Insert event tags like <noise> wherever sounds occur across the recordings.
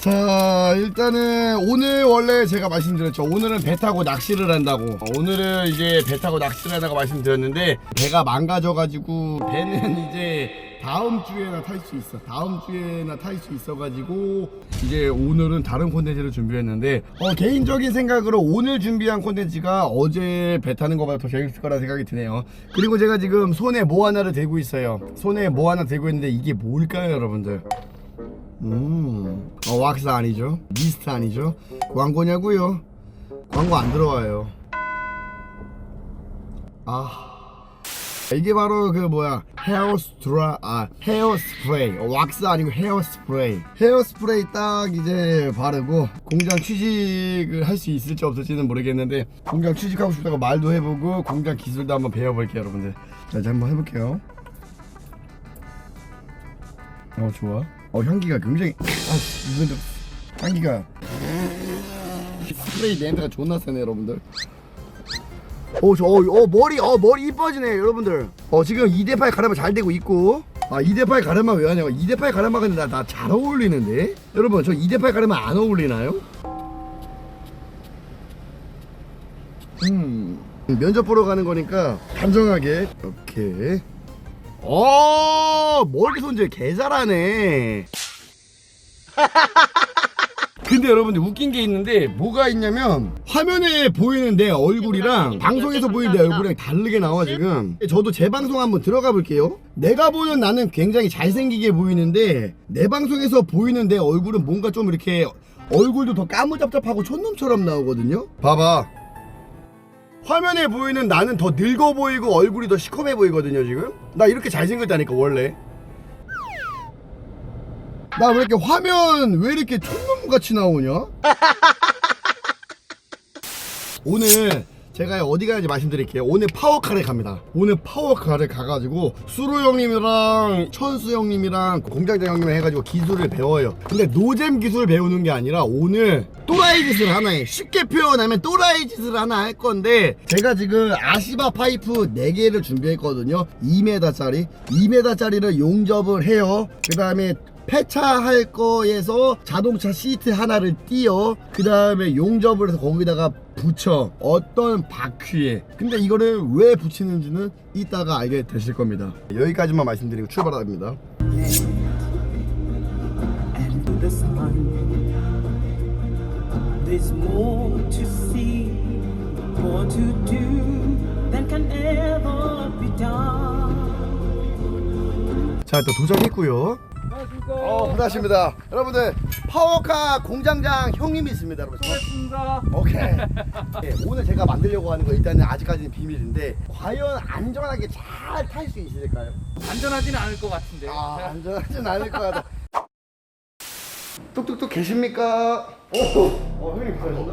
자 일단은 오늘 원래 제가 말씀드렸죠. 오늘은 배 타고 낚시를 한다고. 어, 오늘은 이제 배 타고 낚시를 한다고 말씀드렸는데 배가 망가져가지고 배는 <laughs> 이제 다음 주에나 탈 수 있어. 다음 주에나 탈 수 있어가지고 이제 오늘은 다른 콘텐츠를 준비했는데 어, 개인적인 생각으로 오늘 준비한 콘텐츠가 어제 배 타는 것보다 더 재밌을 거라 생각이 드네요. 그리고 제가 지금 손에 뭐 하나를 들고 있어요. 손에 뭐 하나 들고 있는데 이게 뭘까요 여러분들 음, 어, 왁스 아니죠? 미스트 아니죠? 광고냐고요? 광고 안 들어와요. 아, 이게 바로 그 뭐야 헤어 스트라 아 헤어 스프레이 어, 왁스 아니고 헤어 스프레이 헤어 스프레이 딱 이제 바르고 공장 취직을 할 수 있을지 없을지는 모르겠는데 공장 취직하고 싶다고 말도 해보고 공장 기술도 한번 배워볼게요 여러분들 자 이제 한번 해볼게요 어 좋아. 어 향기가 굉장히 아 이건 향기가 스프레이 냄새가 존나 세네 여러분들. 어저 어, 어, 머리 어 머리 이뻐지네 여러분들. 어 지금 2대8 가르마 잘 되고 있고. 아 2대8 가르마 왜 하냐고 2대8 가르마 근데 나나 잘 어울리는데 여러분 저 2대8 가르마 안 어울리나요? 음 면접 보러 가는 거니까 단정하게 이렇게 어 머리 손질 개 잘하네. <laughs> 근데 여러분들 웃긴 게 있는데 뭐가 있냐면 화면에 보이는 내 얼굴이랑 방송에서 보이는 내 얼굴이랑 다르게 나와 지금. 저도 제 방송 한번 들어가 볼게요. 내가 보는 나는 굉장히 잘생기게 보이는데 내 방송에서 보이는 내 얼굴은 뭔가 좀 이렇게 얼굴도 더 까무잡잡하고 촌놈처럼 나오거든요. 봐봐 화면에 보이는 나는 더 늙어 보이고 얼굴이 더 시커매 보이거든요 지금. 나 이렇게 잘생겼다니까 원래. 나 왜 이렇게 화면 왜 이렇게 촌놈같이 나오냐? <laughs> 오늘 제가 어디 가는지 말씀드릴게요. 오늘 파워카를 갑니다. 오늘 파워카를 가가지고 수로 형님이랑 천수 형님이랑 공장장 형님 해가지고 기술을 배워요. 근데 노잼 기술 배우는 게 아니라 오늘 또라이 짓을 하나 해. 쉽게 표현하면 또라이 짓을 하나 할 건데 제가 지금 아시바 파이프 4개를 준비했거든요. 2m짜리. 2m짜리를 용접을 해요. 그 다음에 폐차할 거에서 자동차 시트 하나를 띄어 그 다음에 용접을 해서 거기다가 붙여. 어떤 바퀴에. 근데 이거를 왜 붙이는지는 이따가 알게 되실 겁니다. 여기까지만 말씀드리고 출발합니다. 자 일단 도착했고요 어 반갑습니다 여러분들 파워카 공장장 형님이 있습니다 여러분 반갑습니다. 오케이 네, 오늘 제가 만들려고 하는 거 일단은 아직까지는 비밀인데 과연 안전하게 잘 탈 수 있을까요? 안전하지는 않을 것 같은데. 아 안전하진 않을 것 같아 뚝뚝뚝 계십니까? 오, 어 형님 고생하셨다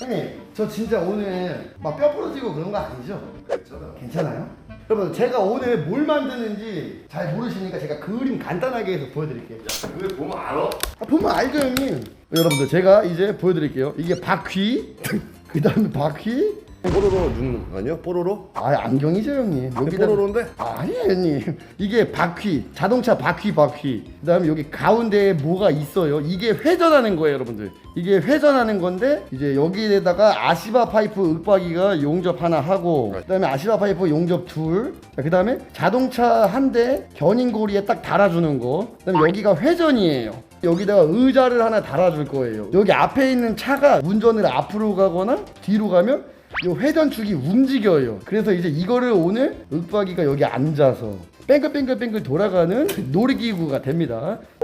형님 저 진짜 오늘 막 뼈 부러지고 그런 거 아니죠? 괜찮아요 괜찮아요? 여러분 제가 오늘 뭘 만드는지 잘 모르시니까 제가 그림 간단하게 해서 보여드릴게요. 근데 보면 알아? 아, 보면 알죠 형님? 여러분들 제가 이제 보여드릴게요. 이게 바퀴 <laughs> 그 다음에 바퀴 뽀로로 거 아니야? 뽀로로? 아 안경이죠 형님. 여기다 뽀로로인데? 아니 형님. 이게 바퀴 자동차 바퀴 바퀴. 그 다음에 여기 가운데에 뭐가 있어요? 이게 회전하는 거예요 여러분들. 이게 회전하는 건데 이제 여기에다가 아시바 파이프 윽박이가 용접 하나 하고 그 다음에 아시바 파이프 용접 둘 그 다음에 자동차 한 대 견인고리에 딱 달아주는 거 그 다음에 여기가 회전이에요. 여기다가 의자를 하나 달아줄 거예요. 여기 앞에 있는 차가 운전을 앞으로 가거나 뒤로 가면 요 회전축이 움직여요. 그래서 이제 이거를 오늘 윽박이가 여기 앉아서 뺑글뺑글뺑글 돌아가는 놀이기구가 됩니다. <laughs>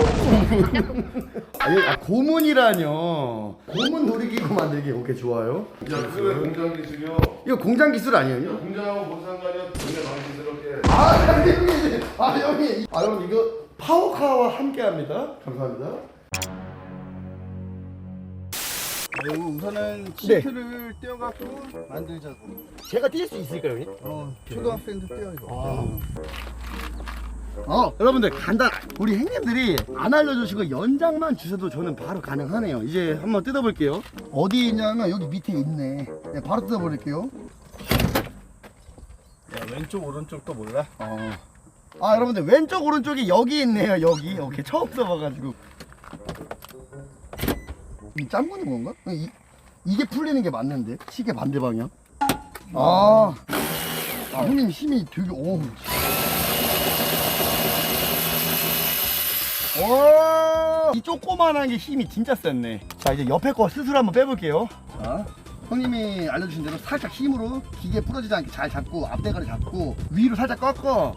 아, 예, 아, 고문이라뇨. 고문 놀이기구 만들기 오케이 좋아요. 야 그게 공장 기술이요 이거 공장 기술 아니에요? 공장하고 뭔 상관이야 동네 방식스럽게 아 형님, 아 형님, 아 여러분 이거 파워카와 함께 합니다. 감사합니다. 네, 우선은 네. 시트를 떼어갖고 만들자고. 제가 뛸 수 있을까요, 형님? 어, 초등학생도 떼어 이거. 어, 여러분들 간단. 우리 형님들이 안 알려주시고 연장만 주셔도 저는 바로 가능하네요. 이제 한번 뜯어볼게요. 어디 있냐면 여기 밑에 있네. 네, 바로 뜯어버릴게요. 야, 왼쪽 오른쪽도 몰라? 어. 아 여러분들 왼쪽 오른쪽이 여기 있네요. 여기. 오케이 처음 써봐가지고. 이 짱구는 건가? 이, 이게 풀리는 게 맞는데 시계 반대 방향. 아, 아 형님 힘이 되게 오. 와, 이 조그만한 게 힘이 진짜 셌네. 자 이제 옆에 거 스스로 한번 빼볼게요. 자, 형님이 알려주신 대로 살짝 힘으로 기계 부러지지 않게 잘 잡고 앞대가리 잡고 위로 살짝 꺾어.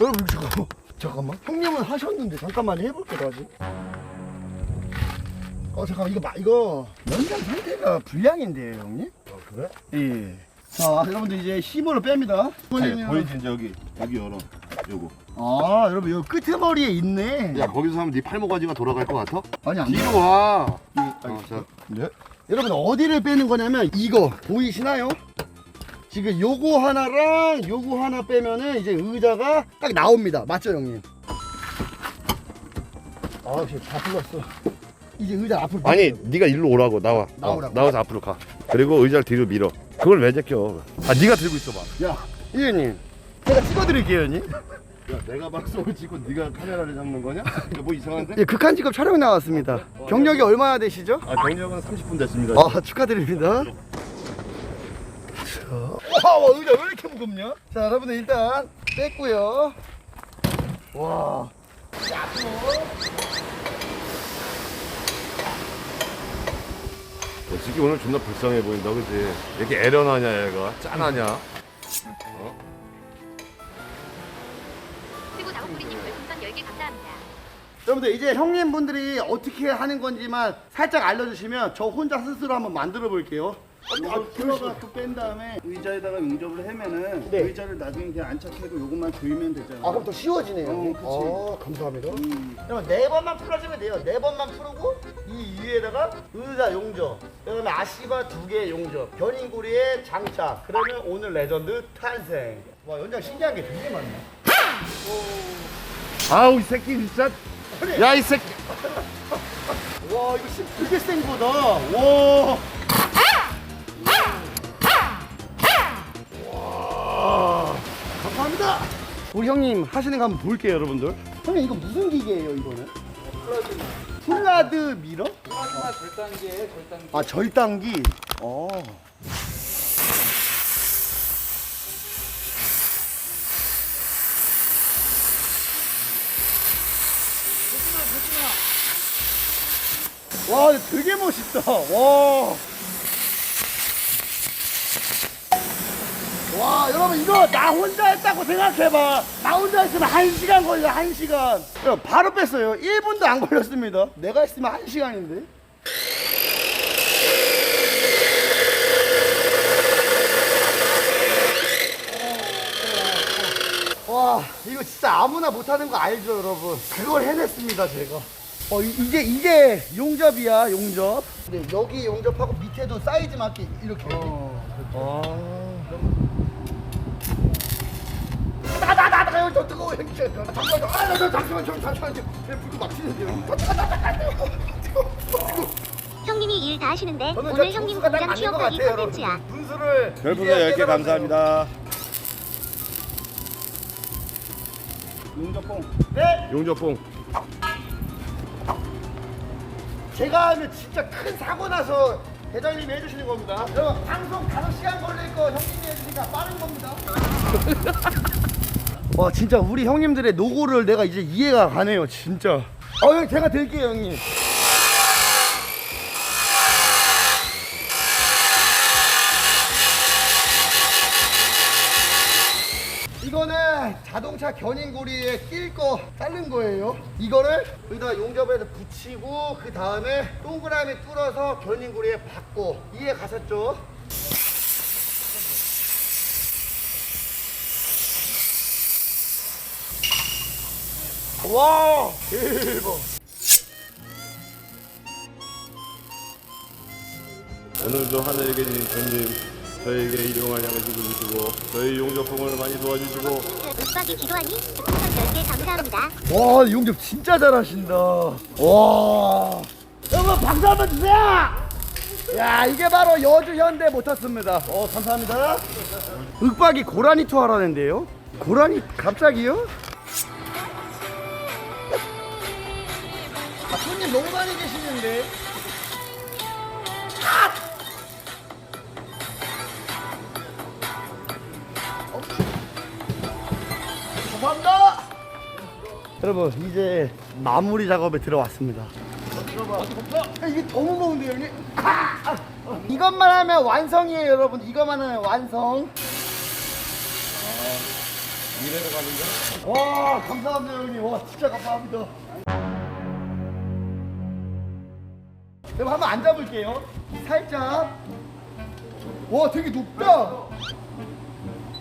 여러분 잠깐만, 잠깐만. 형님은 하셨는데 잠깐만 해볼게요 다시. 어 잠깐만 이거 마, 이거 연장 상태가 불량인데요 형님? 어, 그래? 예. 자 여러분들 이제 힘으로 뺍니다. 아니, 보이지 이제 여기 여기 열어. 요거. 아 여러분 여기 끄트머리에 있네. 야 거기서 하면 네 팔목까지가 돌아갈 것 같아? 아니 안 돼. 뒤로 와. 이- 어, 자. 네. 여러분 어디를 빼는 거냐면 이거 보이시나요? 지금 요거 하나랑 요거 하나 빼면은 이제 의자가 딱 나옵니다. 맞죠 형님? 아 지금 다 풀렸어. 이제 의자 앞으로 아니 네가 일로 오라고 나와. 나오라고? 어, 나와서 앞으로 가. 그리고 의자를 뒤로 밀어. 그걸 왜 제껴? 아 네가 들고 있어봐. 야 이현님 제가 찍어드릴게요 형님. 야 내가 방송을 찍고 네가 카메라를 잡는 거냐? 이거 뭐 이상한데? 예, 극한 직업 촬영 나왔습니다. 경력이 얼마나 되시죠? 아 경력은 30분 됐습니다. 아 축하드립니다. 자, 와 의자 왜 이렇게 무겁냐? 자 여러분들 일단 뺐고요. 와. 솔직히 오늘 존나 불쌍해 보인다, 그지? 이렇게 애련하냐, 얘가? 짠하냐? 그리고 나무뿌리님 별풍선 10개 감사합니다. 여러분들 이제 형님 분들이 어떻게 하는 건지만 살짝 알려주시면 저 혼자 스스로 한번 만들어 볼게요. 이걸 풀어갖고 뺀 다음에 의자에다가 용접을 하면은 네. 의자를 나중에 그냥 안착해도 요것만 조이면 되잖아. 아 그럼 더 쉬워지네요. 어, 그치. 아, 감사합니다. 음. 그러면 네 번만 풀어주면 돼요. 네 번만 풀고 이 위에다가 의자 용접, 그다음에 아시바 두 개 용접, 견인구리에 장착. 그러면 오늘 레전드 탄생. 와 연장 신기한 게 되게 많네. 아우, 이 새끼 진짜. 야, 이 새끼. <laughs> 와 이거 심 되게 센 거다. 와. 와. 우리 형님 하시는 거 한번 볼게요, 여러분들. 형님 이거 무슨 기계예요, 이거는? 플라드 미러? 플라즈마 절단기에 절단기. 아 절단기. 어. 와 되게 멋있다. 와. 와 여러분 이거 나 혼자 했다고 생각해봐. 나 혼자 했으면 한시간 걸려 한시간. 바로 뺐어요. 1분도 안 걸렸습니다. 내가 했으면 한시간인데. 와 이거 진짜 아무나 못하는 거 알죠 여러분? 그걸 해냈습니다 제가. 어 이- 이게 이게 용접이야 용접. 근데 여기 용접하고 밑에도 사이즈 맞게. 이렇게 아. 나나나나 여기 저 뜨거워 여기 저 잠깐만 아저 잠시만 저 잠시만 저 불도 막 튀는데요 형님이 일 다 하시는데 저는 오늘 저 형님 분수가 딱 공장 맞는 것 취업하기 같아요 컨텐츠야. 여러분 분수를 별풍선 이제야 10개 깨달았어요. 감사합니다. 용접봉. 네 용접봉. 제가 하면 진짜 큰 사고 나서 대장님이 해주시는 겁니다. 여러분 방송 5시간 걸릴 거 형님이 해주니까 빠른 겁니다. <laughs> 와 진짜 우리 형님들의 노고를 내가 이제 이해가 가네요 진짜. 어 형 제가 드릴게요 형님. 이거는 자동차 견인고리에 낄 거 자른 거예요. 이거를 여기다 용접해서 붙이고 그 다음에 동그라미 뚫어서 견인고리에 받고 이해 가셨죠? 와 대박. 오늘도 하늘에 계신 주님 저에게 일용할 양을 주고 주시고 저희 용접봉을 많이 도와주시고 윽박이 기도하니 별풍선 10개 감사합니다. 와 용접 진짜 잘하신다. 와 여러분 박수 한번 주세요. 야 이게 바로 여주 현대 모터스입니다. 어 감사합니다. 윽박이 고라니 투하라는데요? 고라니 갑자기요? 손이 너무 많이 계시는데. 감사합니다. 여러분 이제 마무리 작업에 들어왔습니다. 야, 이게 더 무거운데 형님? 아! 아! 이것만 하면 완성이에요 여러분 이것만 하면 완성 이래로 가는 거? 와 감사합니다 형님 와 진짜 감사합니다 그럼 한번 앉아볼게요 살짝 와 되게 높다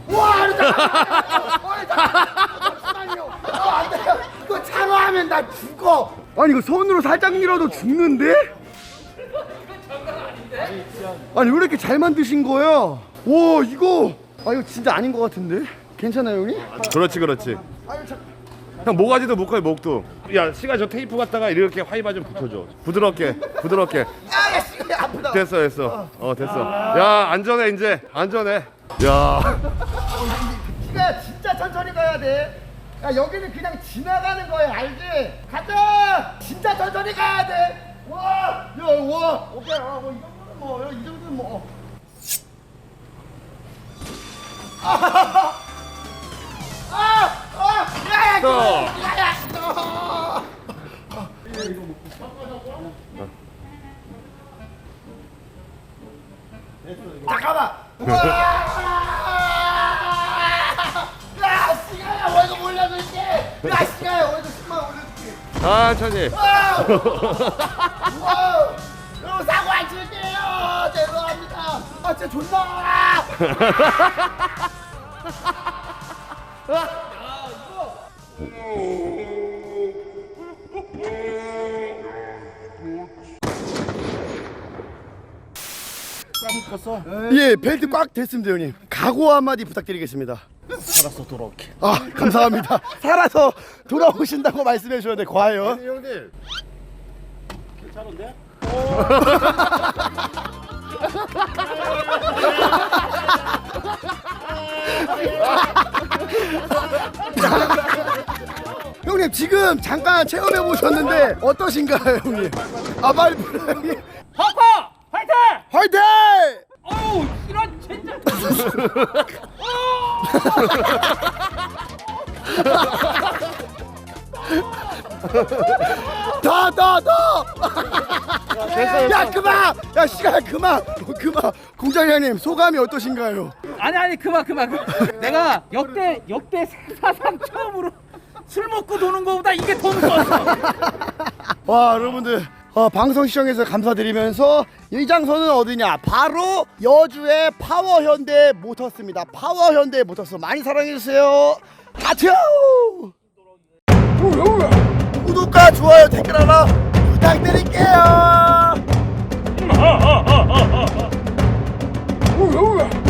와 잠깐만요 어, 안 돼요 이거 차로 하면 나 죽어 아니 이거 손으로 살짝 밀어도 죽는데? 아니 왜 이렇게 잘 만드신 거예요? 와 이거 아 이거 진짜 아닌 것 같은데? 괜찮아요 형님? 그렇지 그렇지. 아유 참 형 모가지도 묶어요 목도. 야 시가 저 테이프 갖다가 이렇게 화이바 좀 붙여줘. 부드럽게 부드럽게. 아야 씨 아프다 됐어 됐어. 어 됐어. 야 안전해 이제 안전해. 야. 키가 진짜 천천히 가야 돼. 야 여기는 그냥 지나가는 거야 알지? 가자. 진짜 천천히 가야 돼. 와, 야, 와, 오케이, 아, 뭐이 정도는 뭐, 야, 이 정도는 뭐. 아, 아, <laughs> 아, 야, 아. 잠깐만. 야, 시간야, 월급 올려줄게. 야, 시간야, 월급 10만 올려줄게. 천천히. 와우! 여러분 사고 안 칠게요. 죄송합니다. 아, 진짜 존나. <laughs> <laughs> 예, 벨트 꽉 됐습니다, 형님. 각오 한마디 부탁드리겠습니다. 살아서 돌아올게. 아, 감사합니다. <laughs> 살아서 돌아오신다고 말씀해 주셨는데 과연? 형님. <laughs> <laughs> 형님 지금 잠깐 체험해 보셨는데 어떠신가요, 형님? 아, 빨리 불러, 형님. 허커 화이팅! 화이팅! 어우 이런 진짜 더, 더, 더! 야, 그만! 야, 시간 그만! 어, 그만! 공장장님, 소감이 어떠신가요? 아니 아니 그만 그만 그만. 내가 역대 역대 사상 처음으로 술 먹고 도는 거보다 이게 더 무서웠어 <laughs> 와, 여러분들. 어, 방송 시청해서 감사드리면서 이 장소는 어디냐? 바로 여주의 파워현대 모터스입니다. 파워현대 모터스 많이 사랑해주세요. 하트! 구독과 좋아요, 댓글 하나 부탁드릴게요. <laughs>